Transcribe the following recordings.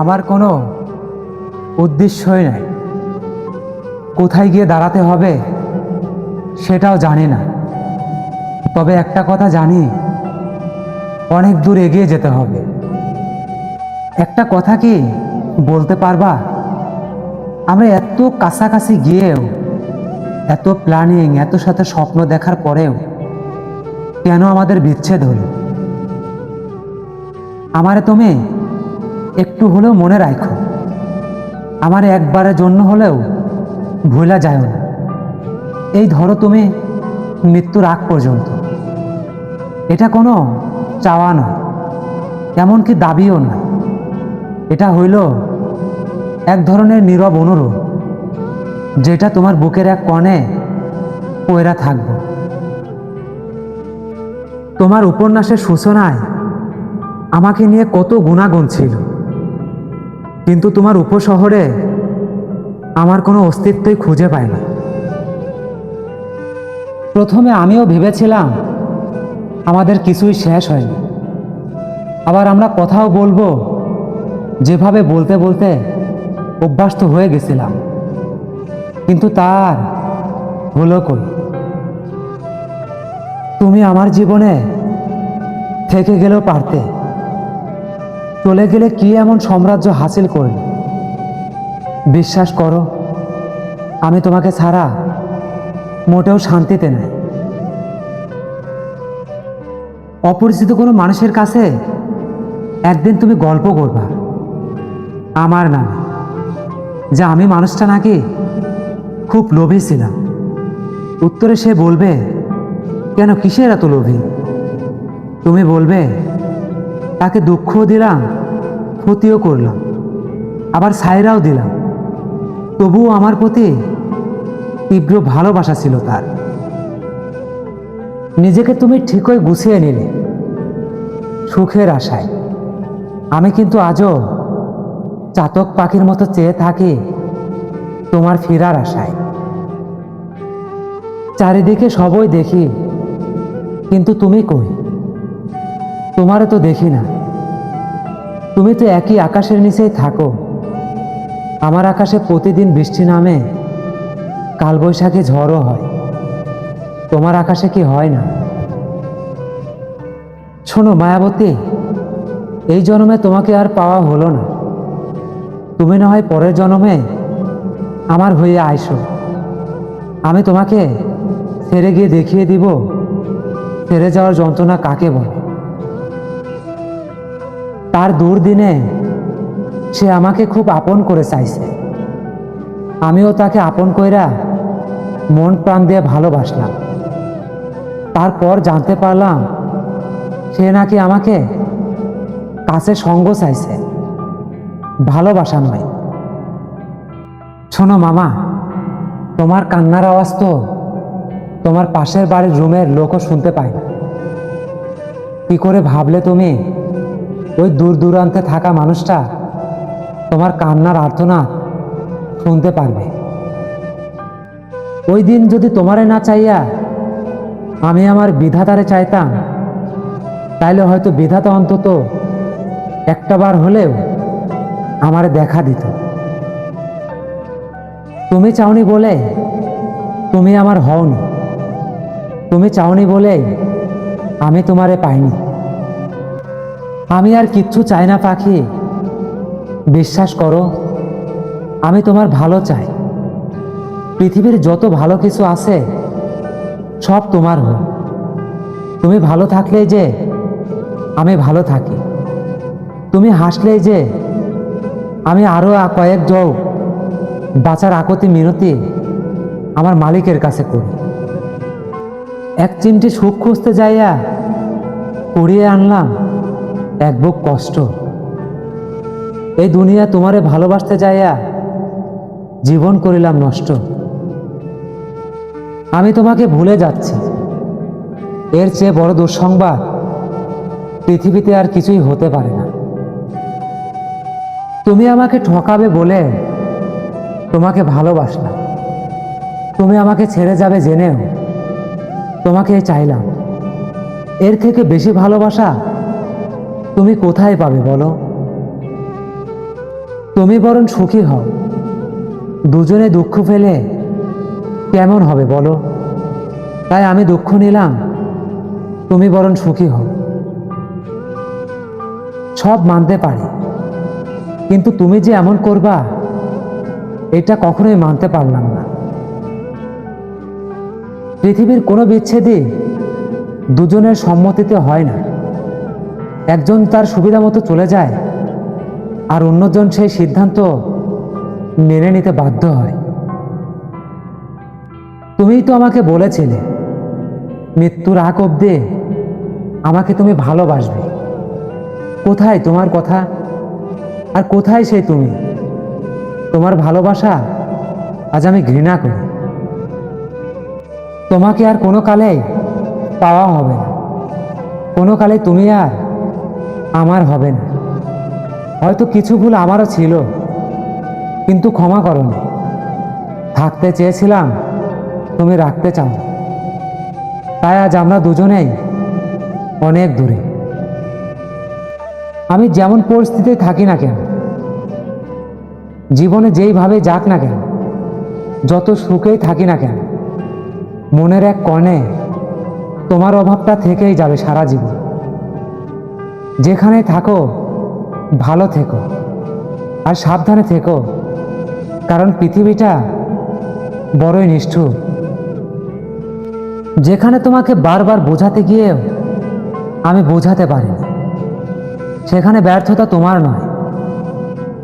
আমার কোনো উদ্দেশ্যই নাই। কোথায় গিয়ে দাঁড়াতে হবে সেটাও জানি না। তবে একটা কথা জানি, অনেক দূর এগিয়ে যেতে হবে। একটা কথা কি বলতে পারবা? আমরা এত কাছাকাছি গিয়েও, এত প্ল্যানিং এত সাথে স্বপ্ন দেখার পরেও কেন আমাদের বিচ্ছেদ হলো? আমারে তুমি একটু হলেও মনে রাখো, আমার একবারের জন্য হলেও ভুলা যায় না। এই ধরো তুমি মৃত্যুর আগ পর্যন্ত। এটা কোনো চাওয়া নয়, এমনকি দাবিও নয়। এটা হইল এক ধরনের নীরব অনুরোধ, যেটা তোমার বুকের এক কণে পয়রা থাকবে। তোমার উপন্যাসের সূচনায় আমাকে নিয়ে কত গুণাগুণ ছিল। কিন্তু তোমার উপশহরে আমার কোনো অস্তিত্বই খুঁজে পায় না। প্রথমে আমিও ভেবেছিলাম আমাদের কিছুই শেষ হয়নি। আবার আমরা কথাও বলব, যেভাবে বলতে বলতে অভ্যস্ত হয়ে গেছিলাম। কিন্তু তার হলো কই? তুমি আমার জীবনে থেকে গেলেও পারতে। চলে গেলে কি এমন সাম্রাজ্য হাসিল করলে? বিশ্বাস করো, আমি তোমাকে ছাড়া মোটেও শান্তিতে নাই। অপরিচিত কোনো মানুষের কাছে একদিন তুমি গল্প করবা, আমার নামে, যে আমি মানুষটা নাকি খুব লোভী ছিলাম। উত্তরে সে বলবে, কেন কিসের এত লোভী? তুমি বলবে তাকে দুঃখও দিলাম, ক্ষতিও করলাম, আবার সাইরাও দিলাম। তবুও আমার প্রতি তীব্র ভালোবাসা ছিল তার। নিজেকে তুমি ঠিকই গুছিয়ে নিলে, সুখের আশায়। আমি কিন্তু আজও চাতক পাখির মতো চেয়ে থাকি তোমার ফেরার আশায়। চারিদিকে সবই দেখি, কিন্তু তুমি কই? তোমারও তো দেখি না। তুমি তো একই আকাশের নিচেই থাকো। আমার আকাশে প্রতিদিন বৃষ্টি নামে, কালবৈশাখী ঝড়ও হয়। তোমার আকাশে কি হয় না? শোনো, মায়াবতী, এই জন্মে তোমাকে আর পাওয়া হলো না। তুমি না হয় পরের জন্মে আমার হয়ে আইসো। আমি তোমাকে ছেড়ে গিয়ে দেখিয়ে দিব। ছেড়ে যাওয়ার যন্ত্রণা কাকে বলে? তার দুর্দিনে সে আমাকে খুব আপন করে চাইছে। আমিও তাকে আপন কইরা মন প্রাণ দিয়ে ভালোবাসলাম। তারপর জানতে পারলাম সে নাকি আমাকে কাছে সঙ্গ চাইছে। ভালোবাসা নয়। শোনো মামা, তোমার কান্নার আওয়াজ তো তোমার পাশের বাড়ির রুমের লোকও শুনতে পায় কি করে ভাবলে তুমি ওই দূর দূরান্তে থাকা মানুষটা তোমার কান্নার আর্তনাদ শুনতে পারবে। ওই দিন যদি তোমারে না চাইয়া আমি আমার বিধাতারে চাইতাম, তাইলে হয়তো বিধাতা অন্তত একটাবার হলেও আমারে দেখা দিত। তুমি চাওনি বলে তুমি আমার হওনি। তুমি চাওনি বলে আমি তোমারে পাইনি। আমি আর কিচ্ছু চাই না, পাখি। বিশ্বাস করো, আমি তোমার ভালো চাই। পৃথিবীর যত ভালো কিছু আছে, সব তোমার হোক। তুমি ভালো থাকলেই যে আমি ভালো থাকি। তুমি হাসলেই যে আমি আরও কয়েক যোগ বাঁচার আকতি, মিনতি আমার মালিকের কাছে করি। এক চিমটি সুখ খুঁজতে যাইয়া কুড়িয়ে আনলাম। এক বুক কষ্ট। এই দুনিয়া তোমারে ভালোবাসতে যাইয়া জীবন করিলাম নষ্ট। আমি তোমাকে ভুলে যাচ্ছি। এর চেয়ে বড় দুঃসংবাদ পৃথিবীতে আর কিছুই হতে পারে না। তুমি আমাকে ঠকাবে বলে তোমাকে ভালোবাসলাম। তুমি আমাকে ছেড়ে যাবে জেনেও তোমাকে চাইলাম। এর থেকে বেশি ভালোবাসা তুমি কোথায় পাবে বলো? তুমি বরং সুখী হও। দুজনে দুঃখ পেলে কেমন হবে বলো? তাই আমি দুঃখ নিলাম, তুমি বরং সুখী হও। সব মানতে পারি, কিন্তু তুমি যে এমন করবা, এটা কখনোই মানতে পারলাম না। পৃথিবীর কোনো বিচ্ছেদই দুজনের সম্মতিতে হয় না। একজন তার সুবিধা মতো চলে যায়, আর অন্যজন সেই সিদ্ধান্ত মেনে নিতে বাধ্য হয়। তুমিই তো আমাকে বলেছিলে, মৃত্যুর আগ অব্দে আমাকে তুমি ভালোবাসবে। কোথায় তোমার কথা? আর কোথায় সেই তুমি? তোমার ভালোবাসা আজ আমি ঘৃণা করি। তোমাকে আর কোনো কালেই পাওয়া হবে না। কোনো কালে তুমি আর আমার হবে না হয়তো কিছু ভুল আমারও ছিল, কিন্তু ক্ষমা করো না থাকতে চেয়েছিলাম, তুমি রাখতে চাও। তাই আজ আমরা দুজনেই অনেক দূরে। আমি যেমন পরিস্থিতিতে থাকি না কেন, জীবনে যেইভাবে যাক না কেন, যত সুখেই থাকি না কেন, মনের এক কণে তোমার অভাবটা থেকেই যাবে সারা জীবন। যেখানে থাকো, ভালো থেকো আর সাবধানে থেকো, কারণ পৃথিবীটা বড়ই নিষ্ঠুর। যেখানে তোমাকে বারবার বোঝাতে গিয়েও আমি বোঝাতে পারিনি, সেখানে ব্যর্থতা তোমার নয়,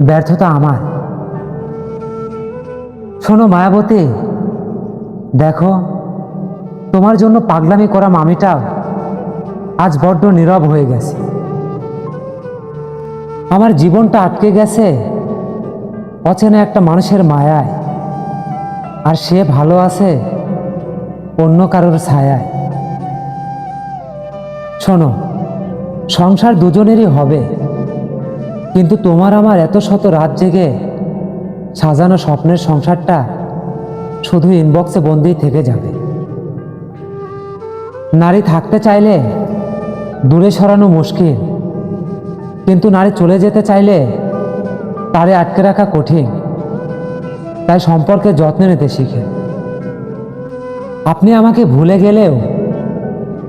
ব্যর্থতা আমার। শোনো মায়াবতী, দেখো, তোমার জন্য পাগলামি করা মামিটাও আজ বড্ড নীরব হয়ে গেছে। আমার জীবনটা আটকে গেছে। অচেনা একটা মানুষের মায়ায়। আর সে ভালো আছে অন্য কারোর ছায়ায়। শোনো, সংসার দুজনেরই হবে। কিন্তু তোমার আমার এত শত রাত জেগে সাজানো স্বপ্নের সংসারটা শুধু ইনবক্সে বন্দি থেকে যাবে। নারী থাকতে চাইলে দূরে সরানো মুশকিল। কিন্তু নারী চলে যেতে চাইলে তারে আটকে রাখা কঠিন। তাই সম্পর্কে যত্ন নিতে শিখে। আপনি আমাকে ভুলে গেলেও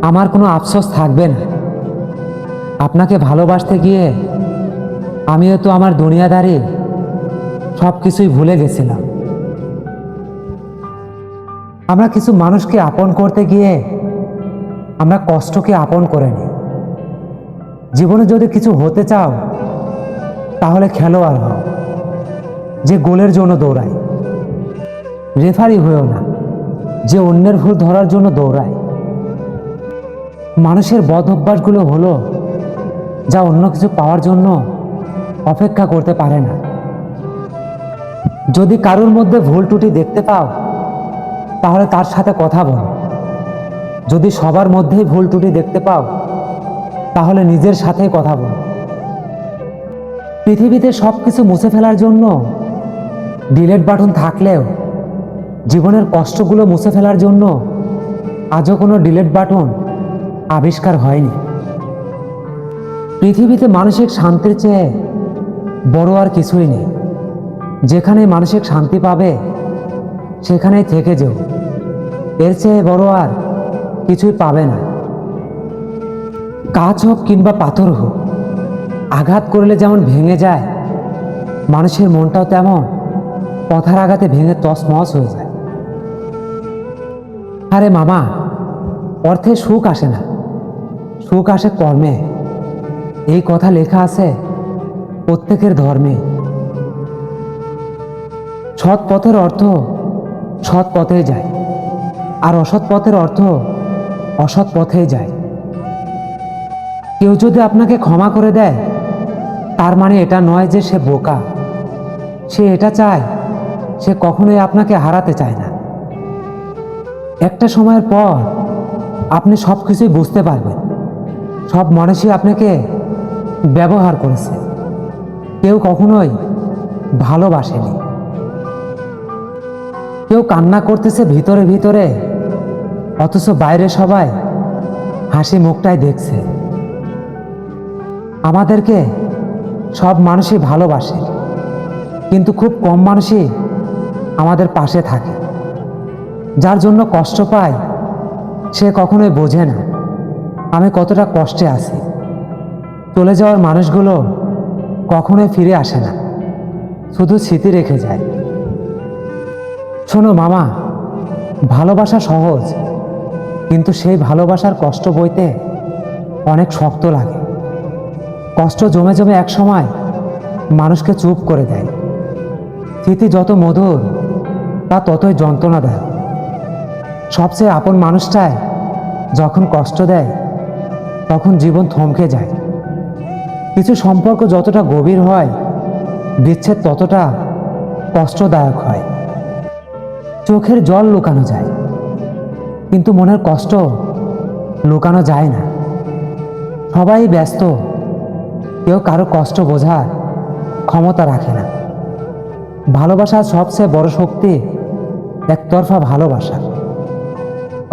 আমার কোনো আফসোস থাকবে না। আপনাকে ভালোবাসতে গিয়ে আমিও তো আমার দুনিয়াদারি সব কিছুই ভুলে গেছিলাম। আমরা কিছু মানুষকে আপন করতে গিয়ে আমরা কষ্টকে আপন করে নিই। জীবনে যদি কিছু হতে চাও, তাহলে খেলোয়াড় হও, যে গোলের জন্য দৌড়ায়। রেফারি হয়েও না, যে অন্যের ভুল ধরার জন্য দৌড়ায়। মানুষের বদ অভ্যাসগুলো হলো, যা অন্য কিছু পাওয়ার জন্য অপেক্ষা করতে পারে না। যদি কারোর মধ্যে ভুল ত্রুটি দেখতে পাও, তাহলে তার সাথে কথা বলো। যদি সবার মধ্যেই ভুল ত্রুটি দেখতে পাও তাহলে নিজের সাথেই কথা বল। পৃথিবীতে সব কিছু মুছে ফেলার জন্য ডিলেট বাটন থাকলেও জীবনের কষ্টগুলো মুছে ফেলার জন্য আজও কোনো ডিলেট বাটন আবিষ্কার হয়নি। পৃথিবীতে মানসিক শান্তির চেয়ে বড় আর কিছুই নেই। যেখানে মানসিক শান্তি পাবে, সেখানেই থেকে যেও। এর চেয়ে বড় আর কিছুই পাবে না। কাজ হোক কিংবা পাথর হোক, আঘাত করলে যেমন ভেঙে যায়, মানুষের মনটাও তেমন পথার আঘাতে ভেঙে তসমস হয়ে যায়। আরে মামা, অর্থে সুখ আসে না। সুখ আসে কর্মে। এই কথা লেখা আছে প্রত্যেকের ধর্মে। সৎ পথের অর্থ সৎ পথে যায়, আর অসৎ পথের অর্থ অসৎ পথেই যায়। কেউ যদি আপনাকে ক্ষমা করে দেয়, তার মানে এটা নয় যে সে বোকা। সে এটা চায়, সে কখনোই আপনাকে হারাতে চায় না। একটা সময়ের পর আপনি সব কিছুই বুঝতে পারবেন। সব মানুষই আপনাকে ব্যবহার করেছে। কেউ কখনোই ভালোবাসেনি। কেউ কান্না করতেছে ভিতরে ভিতরে, অথচ বাইরে সবাই হাসি মুখটাই দেখছে। আমাদেরকে সব মানুষই ভালোবাসে, কিন্তু খুব কম মানুষই আমাদের পাশে থাকে। যার জন্য কষ্ট পায়, সে কখনোই বোঝে না আমি কতটা কষ্টে আছি। চলে যাওয়ার মানুষগুলো কখনোই ফিরে আসে না, শুধু স্মৃতি রেখে যায়। শোনো মামা, ভালোবাসা সহজ, কিন্তু সেই ভালোবাসার কষ্ট বইতে অনেক শক্ত লাগে। কষ্ট জমে জমে এক সময় মানুষকে চুপ করে দেয়। স্মৃতি যত মধুর, তা ততই যন্ত্রণা দেয়। সবচেয়ে আপন মানুষটাই যখন কষ্ট দেয়, তখন জীবন থমকে যায়। কিছু সম্পর্ক যতটা গভীর হয়, বিচ্ছেদ ততটা কষ্টদায়ক হয়। চোখের জল লুকানো যায়, কিন্তু মনের কষ্ট লুকানো যায় না। সবাই ব্যস্ত কেউ কারও কষ্ট বোঝার ক্ষমতা রাখে না। ভালোবাসার সবচেয়ে বড় শক্তি একতরফা ভালোবাসা।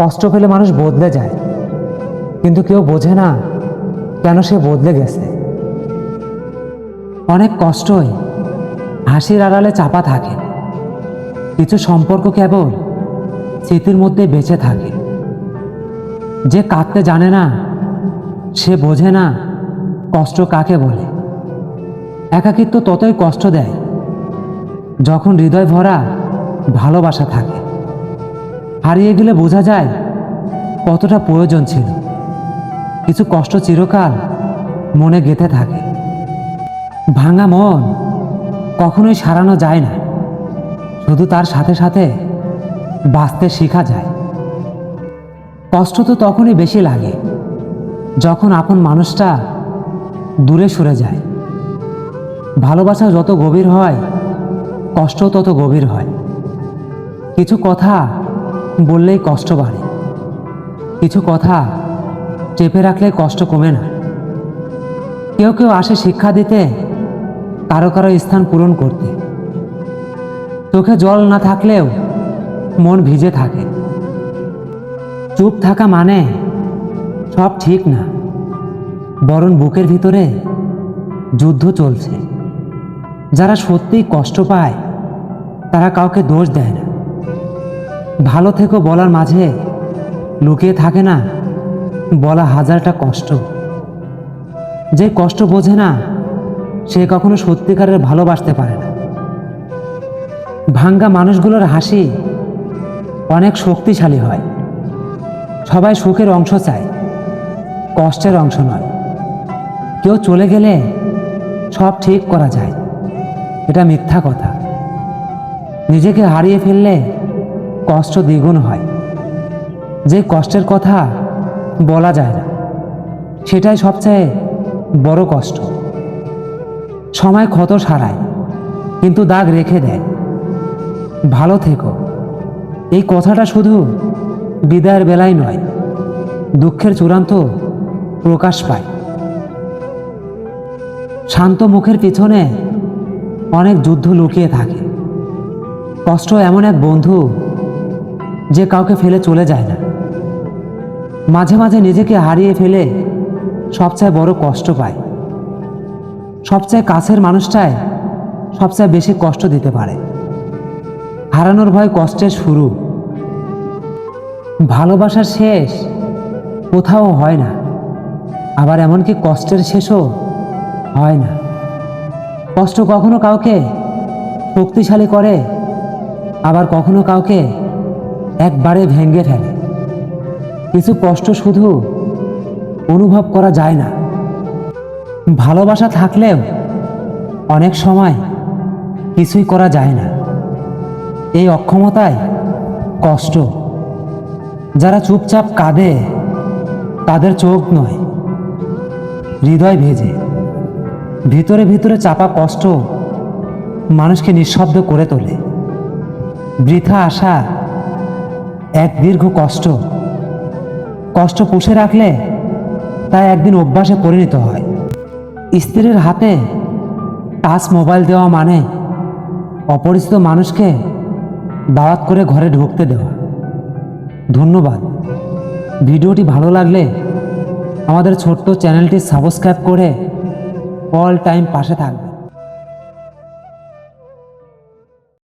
কষ্ট পেলে মানুষ বদলে যায়, কিন্তু কেউ বোঝে না কেন সে বদলে গেছে। অনেক কষ্টই হাসির আড়ালে চাপা থাকে। কিছু সম্পর্ক কেবল স্মৃতির মধ্যে বেঁচে থাকে। যে কাঁদতে জানে না, সে বোঝে না কষ্ট কাকে বলে? একাকিত্ব ততই কষ্ট দেয় যখন হৃদয় ভরা ভালোবাসা থাকে। হারিয়ে গেলে বোঝা যায় কতটা প্রয়োজন ছিল। কিছু কষ্ট চিরকাল মনে গেঁথে থাকে। ভাঙা মন কখনোই সারানো যায় না। শুধু তার সাথে সাথে বাঁচতে শেখা যায়। কষ্ট তো তখনই বেশি লাগে যখন আপন মানুষটা দূরে সরে যায়। ভালোবাসা যত গভীর হয়, কষ্ট তত গভীর হয়। কিছু কথা বললেই কষ্ট বাড়ে। কিছু কথা চেপে রাখলে কষ্ট কমে না। কেউ কেউ আসে শিক্ষা দিতে, কারও কারও স্থান পূরণ করতে। চোখে জল না থাকলেও মন ভিজে থাকে। চুপ থাকা মানে সব ঠিক না। বরং বুকের ভিতরে যুদ্ধ চলছে। যারা সত্যিই কষ্ট পায়, তারা কাউকে দোষ দেয় না। ভালো থেকো বলার মাঝে লুকিয়ে থাকে না, বলা হাজারটা কষ্ট। যে কষ্ট বোঝে না, সে কখনো সত্যিকারের ভালোবাসতে পারে না। ভাঙ্গা মানুষগুলোর হাসি অনেক শক্তিশালী হয়। সবাই সুখের অংশ চায়, কষ্টের অংশ নয়। কেউ চলে গেলে সব ঠিক করা যায়। এটা মিথ্যা কথা। নিজেকে হারিয়ে ফেললে কষ্ট দ্বিগুণ হয়। যে কষ্টের কথা বলা যায় না, সেটাই সবচেয়ে বড় কষ্ট। সময় ক্ষত সারায়, কিন্তু দাগ রেখে দেয়। ভালো থেকো। এই কথাটা শুধু বিদায়ের বেলায় নয়, দুঃখের চূড়ান্ত প্রকাশ পায়। শান্ত মুখের পিছনে অনেক যুদ্ধ লুকিয়ে থাকে। কষ্ট এমন এক বন্ধু যে কাউকে ফেলে চলে যায় না। মাঝে মাঝে নিজেকে হারিয়ে ফেলে সবচেয়ে বড় কষ্ট পায়। সবচেয়ে কাছের মানুষটাই সবচেয়ে বেশি কষ্ট দিতে পারে। হারানোর ভয় কষ্টের শুরু। ভালোবাসার শেষ কোথাও হয় না। আবার এমনকি কষ্টের শেষও হয় না। কষ্ট কখনো কাউকে শক্তিশালী করে, আবার কখনো কাউকে একবারে ভেঙে ফেলে। কিছু কষ্ট শুধু অনুভব করা যায় না। ভালোবাসা থাকলেও অনেক সময় কিছুই করা যায় না। এই অক্ষমতায় কষ্ট। যারা চুপচাপ কাঁদে, তাদের চোখ নয়, হৃদয় ভেজে। ভিতরে ভিতরে চাপা কষ্ট মানুষকে নিঃশব্দ করে তোলে। বৃথা আশা, এক দীর্ঘ কষ্ট। কষ্ট পুষে রাখলে তা একদিন অভ্যাসে পরিণত হয়। স্ত্রীর হাতে টাচ মোবাইল দেওয়া মানে অপরিচিত মানুষকে দাওয়াত করে ঘরে ঢুকতে দেওয়া। ধন্যবাদ। ভিডিওটি ভালো লাগলে আমাদের ছোট্ট চ্যানেলটি সাবস্ক্রাইব করে অল টাইম পাশে থাকবে।